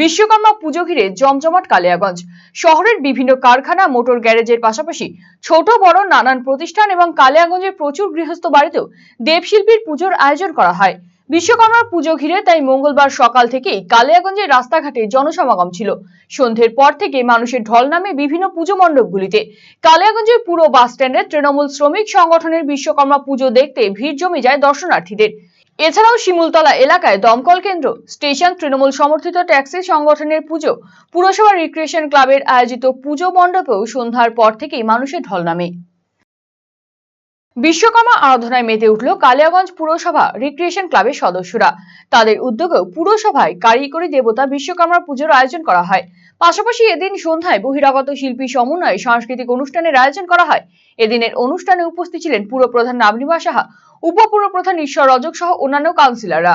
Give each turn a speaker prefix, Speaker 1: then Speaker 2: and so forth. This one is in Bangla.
Speaker 1: বিশ্বকর্মা পুজো ঘিরে জমজমাট কালিয়াগঞ্জ। শহরের বিভিন্ন কারখানা, মোটর গ্যারেজের পাশাপাশি ছোট, বড় নানান প্রতিষ্ঠান এবং কালিয়াগঞ্জের প্রচুর গৃহস্থ বাড়িতেও দেবশিল্পীর পুজোর আয়োজন করা হয়। বিশ্বকর্মা পুজো ঘিরে তাই মঙ্গলবার সকাল থেকেই কালিয়াগঞ্জের রাস্তাঘাটে জনসমাগম ছিল। সন্ধ্যের পর থেকে মানুষের ঢল নামে বিভিন্ন পুজো মণ্ডপগুলিতে। কালিয়াগঞ্জের পুরো বাস স্ট্যান্ডে তৃণমূল শ্রমিক সংগঠনের বিশ্বকর্মা পুজো দেখতে ভিড় জমে যায় দর্শনার্থীদের। এছাড়াও শিমুলতলা এলাকায় দমকল কেন্দ্র, স্টেশন তৃণমূল সমর্থিত ট্যাক্সি সংগঠনের পুজো, পুরসভা রিক্রিয়েশন ক্লাবের আয়োজিত পুজো মণ্ডপেও সন্ধ্যার পর থেকেই মানুষের ঢল নামে। বিশ্বকর্মা আরাধনায় মেতে উঠল কালিয়াগঞ্জ পুরসভা রিক্রিয়েশন ক্লাবের সদস্যরা। তাদের উদ্যোগে পুরসভায় কারিগরি দেবতা বিশ্বকর্মা পুজোর আয়োজন করা হয়। পাশাপাশি এদিন সন্ধ্যায় বহিরাগত শিল্পী সমন্বয়ে সাংস্কৃতিক অনুষ্ঠানের আয়োজন করা হয়। এদিনের অনুষ্ঠানে উপস্থিত ছিলেন পুরপ্রধান নাবনিমা সাহা, উপপুরপ্রধান ঈশ্বর রজক সহ অন্যান্য কাউন্সিলররা